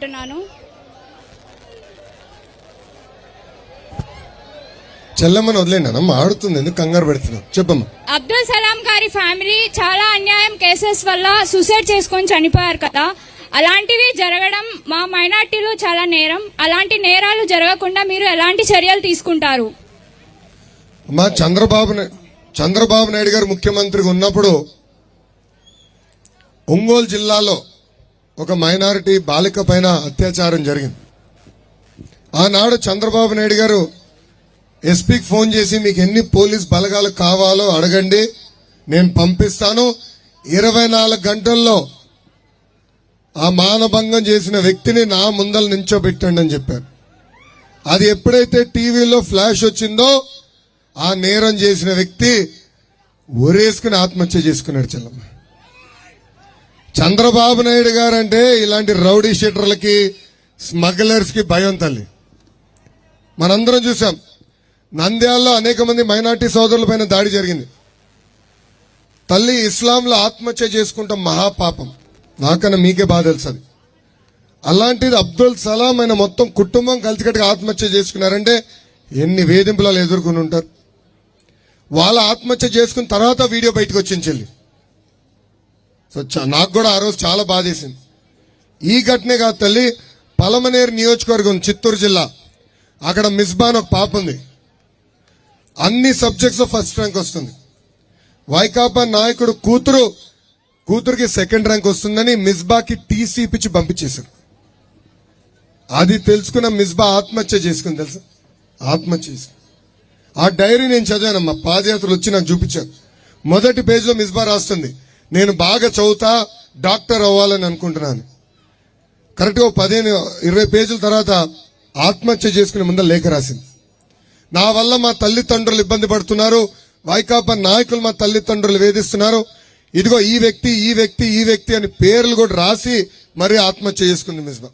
కోరుకుంటున్నాను చెల్లమ్మని వదిలేండి ఆడుతుంది ఎందుకు కంగారు పెడుతున్నావు? చెప్పమ్మా. అబ్దుల్ సలాం గారి ఫ్యామిలీ చాలా అన్యాయం కేసెస్ వల్ల సూసైడ్ చేసుకొని చనిపోయారు కదా. అలాంటివి జరగడం మా మైనార్టీలో చాలా నేరం. అలాంటి నేరాలు జరగకుండా మీరు ఎలాంటి చర్యలు తీసుకుంటారు? మా చంద్రబాబు చంద్రబాబు నాయుడు గారు ముఖ్యమంత్రిగా ఉన్నప్పుడు ఒంగోలు జిల్లాలో ఒక మైనారిటీ బాలిక పైన అత్యాచారం జరిగింది. ఆనాడు చంద్రబాబు నాయుడు గారు ఎస్పీకి ఫోన్ చేసి మీకు ఎన్ని పోలీస్ బలగాలు కావాలో అడగండి నేను పంపిస్తాను. ఇరవై నాలుగు గంటల్లో ఆ మానభంగం చేసిన వ్యక్తిని నా ముందల నించోబెట్టండి అని చెప్పారు. అది ఎప్పుడైతే టీవీలో ఫ్లాష్ వచ్చిందో ఆ నేరం చేసిన వ్యక్తి ఒరేసుకుని ఆత్మహత్య చేసుకున్నాడు చెల్లమ్మ. చంద్రబాబు నాయుడు గారు అంటే ఇలాంటి రౌడీ షీటర్లకి స్మగ్లర్స్కి భయం తల్లి. మనందరం చూసాం. నంద్యాలలో అనేక మంది మైనార్టీ సోదరుల పైన దాడి జరిగింది. తల్లి ఇస్లాంలో ఆత్మహత్య చేసుకుంటాం మహాపాపం. నాకన్నా మీకే బాధ తెలుసు అలాంటిది అబ్దుల్ సలాం ఆయన మొత్తం కుటుంబం కలిసికట్టుగా ఆత్మహత్య చేసుకున్నారంటే ఎన్ని వేధింపులు ఎదుర్కొని ఉంటారు వాళ్ళ ఆత్మహత్య చేసుకున్న తర్వాత వీడియో బయటకు వచ్చింది చెల్లి. సో నాకు కూడా ఆ రోజు చాలా బాధేసింది. ఈ ఘటనే కాదు తల్లి పలమనేరు నియోజకవర్గం చిత్తూరు జిల్లా. అక్కడ మిస్బాన్ ఒక పాప ఉంది. అన్ని సబ్జెక్ట్స్ ఫస్ట్ ర్యాంక్ వస్తుంది. వైకాపా నాయకుడు కూతురు కూతురికి సెకండ్ ర్యాంక్ వస్తుందని మిస్బాకి టీసీ ఇప్పించి పంపించేశారు. అది తెలుసుకున్న మిస్బా ఆత్మహత్య చేసుకుని తెలుసా? ఆత్మహత్య చేసుకుని ఆ డైరీ నేను చదివానమ్మా పాదయాత్రలు వచ్చి నాకు చూపించాను మొదటి పేజీలో మిస్బా రాస్తుంది. నేను బాగా చదువుతా డాక్టర్ అవ్వాలని అనుకుంటున్నాను. కరెక్ట్గా పదిహేను ఇరవై పేజీల తర్వాత ఆత్మహత్య చేసుకునే ముందర లేఖ రాసింది. నా వల్ల మా తల్లిదండ్రులు ఇబ్బంది పడుతున్నారు. వైకాపా నాయకులు మా తల్లిదండ్రులు వేధిస్తున్నారు. ఇదిగో ఈ వ్యక్తి ఈ వ్యక్తి ఈ వ్యక్తి అని పేర్లు కూడా రాసి మరీ ఆత్మహత్య చేసుకుంది మిస్బా.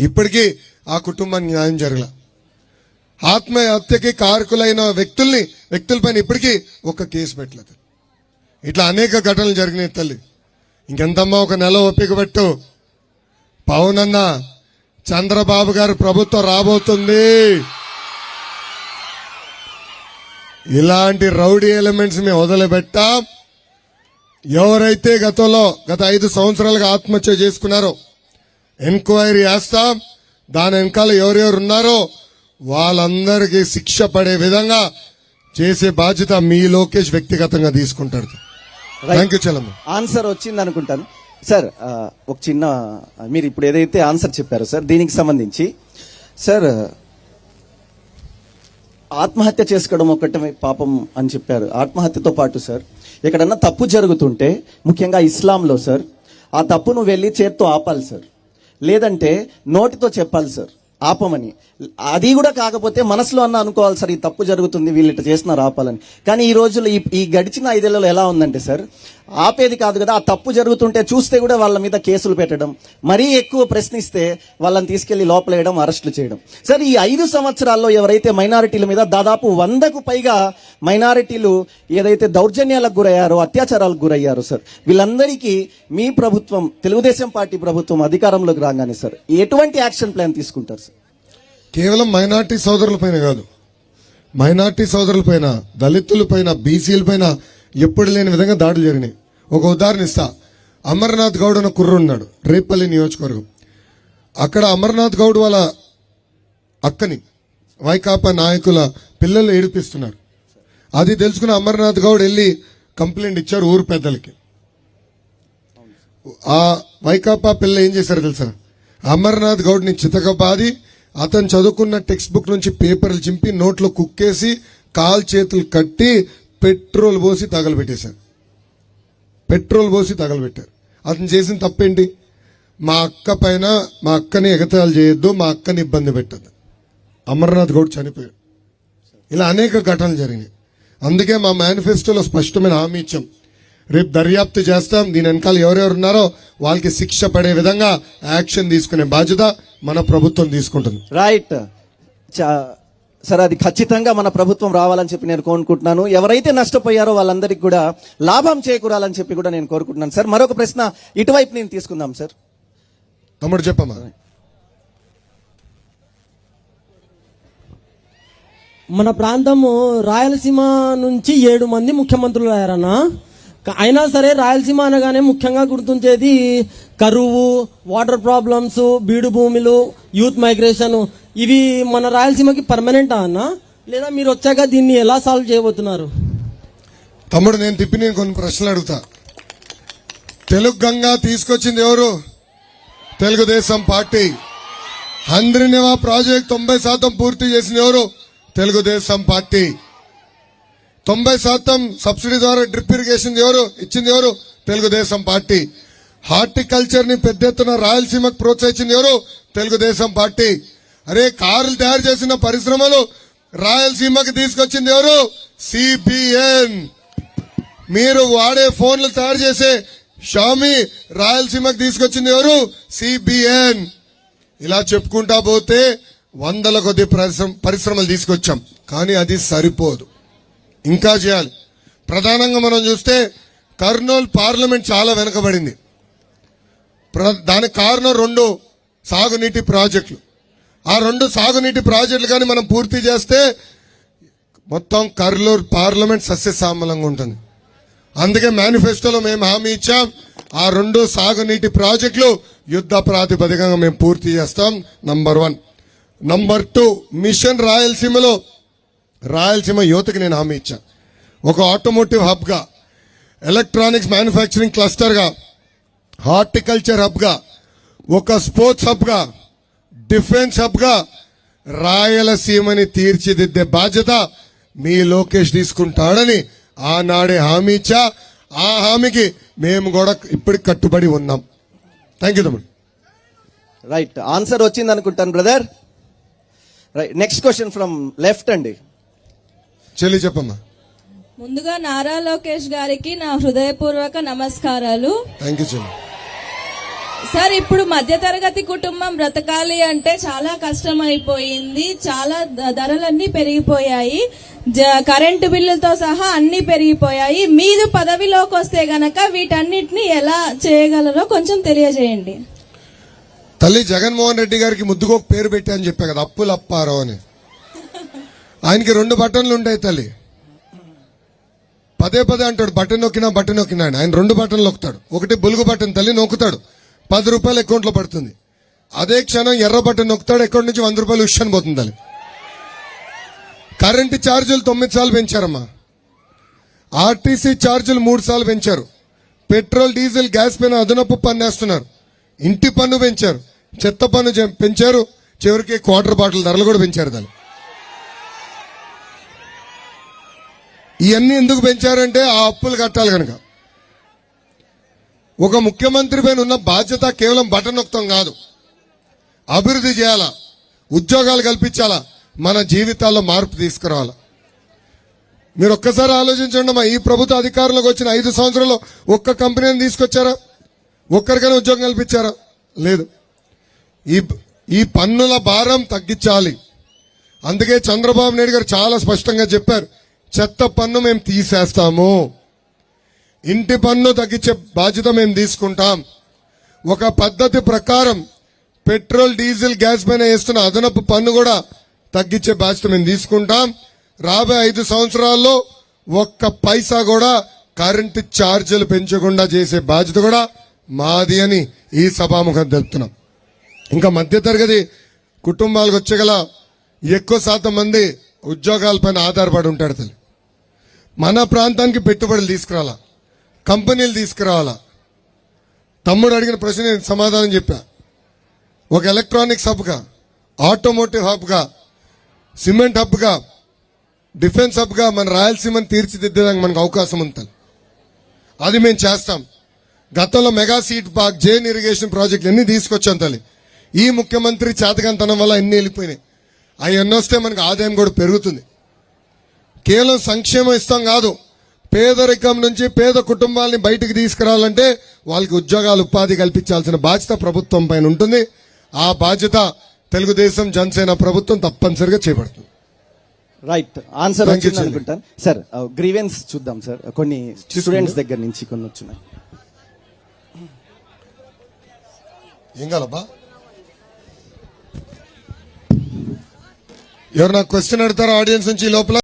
ఇప్పటికీ ఆ కుటుంబానికి న్యాయం జరగల. ఆత్మహత్యకి కారకులైన వ్యక్తుల్ని వ్యక్తులపైన ఇప్పటికీ ఒక్క కేసు పెట్టలేదు. ఇట్లా అనేక ఘటనలు జరిగినాయి తల్లి. ఇంకెంతమ్మా ఒక నెల ఓపిక పెట్టు. పవనన్న చంద్రబాబు గారు ప్రభుత్వం రాబోతుంది. ఇలాంటి రౌడీ ఎలిమెంట్స్ మేము వదిలిపెట్టాం. ఎవరైతే గతంలో గత ఐదు సంవత్సరాలుగా ఆత్మహత్య చేసుకున్నారో ఎంక్వైరీ చేస్తాం. దాని వెనకాల ఎవరెవరు ఉన్నారో వాళ్ళందరికీ శిక్ష పడే విధంగా చేసే బాధ్యత మీ లోకేష్ వ్యక్తిగతంగా తీసుకుంటాడు. ఆన్సర్ వచ్చింది అనుకుంటాను సార్ ఒక చిన్న మీరు ఇప్పుడు ఏదైతే ఆన్సర్ చెప్పారో సార్ దీనికి సంబంధించి సార్ ఆత్మహత్య చేసుకోవడం ఒకటే పాపం అని చెప్పారు. ఆత్మహత్యతో పాటు సార్ ఎక్కడన్నా తప్పు జరుగుతుంటే ముఖ్యంగా ఇస్లాంలో సార్ ఆ తప్పును వెళ్ళి చేత్తో ఆపాలి సార్ లేదంటే నోటితో చెప్పాలి సార్ ఆపమని. అది కూడా కాకపోతే మనసులో అన్న అనుకోవాలి సార్ ఈ తప్పు జరుగుతుంది వీళ్ళు ఇట్లా చేస్తున్నారు ఆపాలని. కానీ ఈ రోజుల్లో ఈ ఈ గడిచిన ఐదేళ్ళలో ఎలా ఉందంటే సార్ ఆపేది కాదు కదా ఆ తప్పు జరుగుతుంటే చూస్తే కూడా వాళ్ళ మీద కేసులు పెట్టడం మరీ ఎక్కువ ప్రశ్నిస్తే వాళ్ళని తీసుకెళ్ళి లోపలేయడం అరెస్టులు చేయడం. సార్ ఈ ఐదు సంవత్సరాల్లో ఎవరైతే మైనారిటీల మీద దాదాపు వందకు పైగా మైనారిటీలు ఏదైతే దౌర్జన్యాలకు గురయ్యారో అత్యాచారాలకు గురయ్యారో సార్ వీళ్ళందరికీ మీ ప్రభుత్వం తెలుగుదేశం పార్టీ ప్రభుత్వం అధికారంలోకి రాగానే సార్ ఎటువంటి యాక్షన్ ప్లాన్ తీసుకుంటారు సార్? కేవలం మైనార్టీ సోదరులపైన కాదు. మైనార్టీ సోదరుల పైన దళితుల పైన బీసీల పైన ఎప్పుడు లేని విధంగా దాడులు జరిగినాయి. ఒక ఉదాహరణ ఇస్తా. అమర్నాథ్ గౌడ్ అన్న కుర్ర ఉన్నాడు రేపల్లి నియోజకవర్గం. అక్కడ అమర్నాథ్ గౌడ్ వాళ్ళ అక్కని వైకాపా నాయకుల పిల్లలు ఏడిపిస్తున్నారు. అది తెలుసుకున్న అమర్నాథ్ గౌడ్ వెళ్ళి కంప్లైంట్ ఇచ్చారు ఊరు పెద్దలకి. ఆ వైకాపా పిల్ల ఏం చేశారు తెలుసా? అమర్నాథ్ గౌడ్ని చితకబాది అతను చదువుకున్న టెక్స్ట్ బుక్ నుంచి పేపర్లు చింపి నోట్లో కుక్కేసి కాల్ చేతులు కట్టి పెట్రోల్ పోసి తగలబెట్టేశారు. పెట్రోల్ పోసి తగలబెట్టారు. అతను చేసిన తప్పేంటి? మా అక్క పైన మా అక్కని ఎగతాలు చేయొద్దు మా అక్కని ఇబ్బంది పెట్టద్దు. అమర్నాథ్ గౌడ్ చనిపోయాడు. ఇలా అనేక ఘటనలు జరిగినాయి. అందుకే మా మేనిఫెస్టోలో స్పష్టమైన హామీ ఇచ్చాం. రేపు దర్యాప్తు చేస్తాం. దీని వెనకాల ఎవరెవరు ఉన్నారో వాళ్ళకి శిక్ష పడే విధంగా యాక్షన్ తీసుకునే బాధ్యత మన ప్రభుత్వం తీసుకుంటుంది. రైట్ సార్ అది ఖచ్చితంగా మన ప్రభుత్వం రావాలని చెప్పి నేను కోరుకుంటున్నాను. ఎవరైతే నష్టపోయారో వాళ్ళందరికీ కూడా లాభం చేకూరాలని చెప్పి కూడా నేను కోరుకుంటున్నాను. సార్ మరొక ప్రశ్న ఇటువైపు నేను తీసుకుందాం సార్. తమ్ముడు చెప్పమ్మా. మన ప్రాంతము రాయలసీమ నుంచి ఏడు మంది ముఖ్యమంత్రులు అయ్యారన్న. అయినా సరే రాయలసీమ అనగానే ముఖ్యంగా గుర్తుంచేది కరువు వాటర్ ప్రాబ్లమ్స్ బీడు భూములు యూత్ మైగ్రేషన్ ఇవి మన రాయలసీమకి పర్మనెంటా అన్న? లేదా మీరు వచ్చాక దీన్ని ఎలా సాల్వ్ చేయబోతున్నారు? తమ్ముడు నేను తిప్పి నేను కొన్ని ప్రశ్నలు అడుగుతా. తెలుగు గంగా తీసుకొచ్చింది ఎవరు? తెలుగుదేశం పార్టీ. హంద్రినివా ప్రాజెక్ట్ తొంభై శాతం పూర్తి చేసింది ఎవరు? తెలుగుదేశం పార్టీ. తొంభై శాతం సబ్సిడీ ద్వారా డ్రిప్ ఇరిగేషన్ ఎవరు? ఇచ్చింది ఎవరు? తెలుగుదేశం పార్టీ. హార్టికల్చర్ని పెద్ద ఎత్తున రాయలసీమకు ప్రోత్సహించింది ఎవరు? తెలుగుదేశం పార్టీ. అరే కార్లు తయారు చేసిన పరిశ్రమలు రాయలసీమకి తీసుకొచ్చింది ఎవరు? సిబిఎన్. మీరు వాడే ఫోన్లు తయారు చేసే షామి రాయలసీమకి తీసుకొచ్చింది ఎవరు? సిబిఎన్. ఇలా చెప్పుకుంటా పోతే వందల కొద్ది పరిశ్రమ పరిశ్రమలు తీసుకొచ్చాం. కానీ అది సరిపోదు. ఇంకా చేయాలి. ప్రధానంగా మనం చూస్తే కర్నూలు పార్లమెంట్ చాలా వెనుకబడింది. ప్ర- దానికి కారణం రెండు సాగునీటి ప్రాజెక్టులు. ఆ రెండు సాగునీటి ప్రాజెక్టులు కానీ మనం పూర్తి చేస్తే మొత్తం కర్నూలు పార్లమెంట్ సస్యశ్యామలంగా ఉంటుంది. అందుకే మేనిఫెస్టోలో మేము హామీ ఇచ్చాం ఆ రెండు సాగునీటి ప్రాజెక్టులు యుద్ధ ప్రాతిపదికగా మేము పూర్తి చేస్తాం number one. Number two mission రాయలసీమలో రాయలసీమ యువతకి నేను హామీ ఇచ్చా. ఒక ఆటోమోటివ్ హబ్గా ఎలక్ట్రానిక్స్ మ్యానుఫ్యాక్చరింగ్ క్లస్టర్గా హార్టికల్చర్ హబ్గా ఒక స్పోర్ట్స్ హబ్గా డిఫెన్స్ హబ్గా రాయలసీమని తీర్చిదిద్దే బాధ్యత మీ లోకేష్ తీసుకుంటాడని ఆనాడే హామీ ఇచ్చా. ఆ హామీకి మేము కూడా ఇప్పటికి కట్టుబడి ఉన్నాం. థ్యాంక్ యూ తమ్ముడు. రైట్ ఆన్సర్ వచ్చింది అనుకుంటాను brother right next question from left అండి. చెల్లి చెప్పమ్మా. ముందుగా నారా లోకేష్ గారికి నా హృదయపూర్వక నమస్కారాలు. థ్యాంక్ యూ చెల్లి. సార్ ఇప్పుడు మధ్యతరగతి కుటుంబం బ్రతకాలి అంటే చాలా కష్టం అయిపోయింది చాలా ధరలన్నీ పెరిగిపోయాయి. కరెంటు బిల్లులతో సహా అన్ని పెరిగిపోయాయి. మీరు పదవిలోకి వస్తే గనక వీటన్నిటిని ఎలా చేయగలరో కొంచెం తెలియజేయండి. తల్లి జగన్మోహన్ రెడ్డి గారికి ముద్దుకు ఒక పేరు పెట్టా అని చెప్పా కదా అప్పులు అప్పారో అని. ఆయనకి రెండు బటన్లు ఉంటాయి తల్లి. పదే పదే అంటాడు బటన్ నొక్కినా బటన్ నొక్కినా ఆయన రెండు బటన్లు నొక్కుతాడు. ఒకటి బులుగు బటన్ తల్లి నొక్కుతాడు. పది రూపాయలు అకౌంట్లో పడుతుంది. అదే క్షణం ఎర్ర బటన్ నొక్కుతాడు అకౌంట్ నుంచి వంద రూపాయలు ఉషన్ పోతుంది తల్లి. కరెంటు ఛార్జీలు తొమ్మిది సార్లు పెంచారమ్మా. ఆర్టీసీ ఛార్జీలు మూడు సార్లు పెంచారు. పెట్రోల్ డీజిల్ గ్యాస్ పైన అదనపు పన్ను వేస్తున్నారు. ఇంటి పన్ను పెంచారు. చెత్త పన్ను పెంచారు. చివరికి క్వార్టర్ బాటిల్ ధరలు కూడా పెంచారు దాన్ని ఇవన్నీ ఎందుకు పెంచారంటే ఆ అప్పులు కట్టాలి కనుక. ఒక ముఖ్యమంత్రి పైన ఉన్న బాధ్యత కేవలం బటన్ నొక్కడం కాదు. అభివృద్ధి చేయాలా? ఉద్యోగాలు కల్పించాలా? మన జీవితాల్లో మార్పు తీసుకురావాలా? మీరు ఒక్కసారి ఆలోచించండి మా ఈ ప్రభుత్వ అధికారంలోకి వచ్చిన ఐదు సంవత్సరాల్లో ఒక్క కంపెనీని తీసుకొచ్చారా? ఒక్కరికైనా ఉద్యోగం కల్పించారా? లేదు. ఈ ఈ పన్నుల భారం తగ్గించాలి. అందుకే చంద్రబాబు నాయుడు గారు చాలా స్పష్టంగా చెప్పారు. చెత్త పన్ను మేము తీసేస్తాము. ఇంటి పన్ను తగ్గించే బాధ్యత మేము తీసుకుంటాం. ఒక పద్ధతి ప్రకారం పెట్రోల్ డీజిల్ గ్యాస్ పైన వేస్తున్న అదనపు పన్ను కూడా తగ్గించే బాధ్యత మేము తీసుకుంటాం. రాబోయే ఐదు సంవత్సరాల్లో ఒక్క పైసా కూడా కరెంటు ఛార్జీలు పెంచకుండా చేసే బాధ్యత కూడా మాది అని ఈ సభాముఖం తెలుపుతున్నాం. ఇంకా మధ్యతరగతి కుటుంబాలకు వచ్చగల ఎక్కువ శాతం మంది ఉద్యోగాలపైన ఆధారపడి ఉంటాడు తల్లి. మన ప్రాంతానికి పెట్టుబడులు తీసుకురావాలా కంపెనీలు తీసుకురావాలా? తమ్ముడు అడిగిన ప్రశ్న నేను సమాధానం చెప్పా. ఒక ఎలక్ట్రానిక్స్ హబ్గా ఆటోమోటివ్ హబ్గా సిమెంట్ హబ్గా డిఫెన్స్ హబ్గా మన రాయలసీమను తీర్చిదిద్దడానికి మనకు అవకాశం ఉంటుంది. అది మేము చేస్తాం. గతంలో mega seed park Jain irrigation project ఎన్ని తీసుకొచ్చాం తల్లి? ఈ ముఖ్యమంత్రి చేతకంతనం వల్ల ఎన్ని వెళ్ళిపోయినాయి? అవి ఎన్నొస్తే మనకు ఆదాయం కూడా పెరుగుతుంది. కేవలం సంక్షేమం ఇస్తాం కాదు. పేదరికం నుంచి పేద కుటుంబాలని బయటికి తీసుకురావాలంటే వాళ్ళకి ఉద్యోగాలు ఉపాధి కల్పించాల్సిన బాధ్యత ప్రభుత్వం పైన ఉంటుంది. ఆ బాధ్యత తెలుగుదేశం జనసేన ప్రభుత్వం తప్పనిసరిగా చేపడుతుంది. రైట్ ఆన్సర్ వచ్చింది. అనుకుంటాను సార్ గ్రీవెన్స్ చూద్దాం సార్ కొన్ని స్టూడెంట్స్ దగ్గర నుంచి కొన్ని వచ్చినాయి. ఏం కాలబ్బా ఎవరు నాకు క్వశ్చన్ అడుగుతారా ఆడియన్స్ నుంచి లోపల?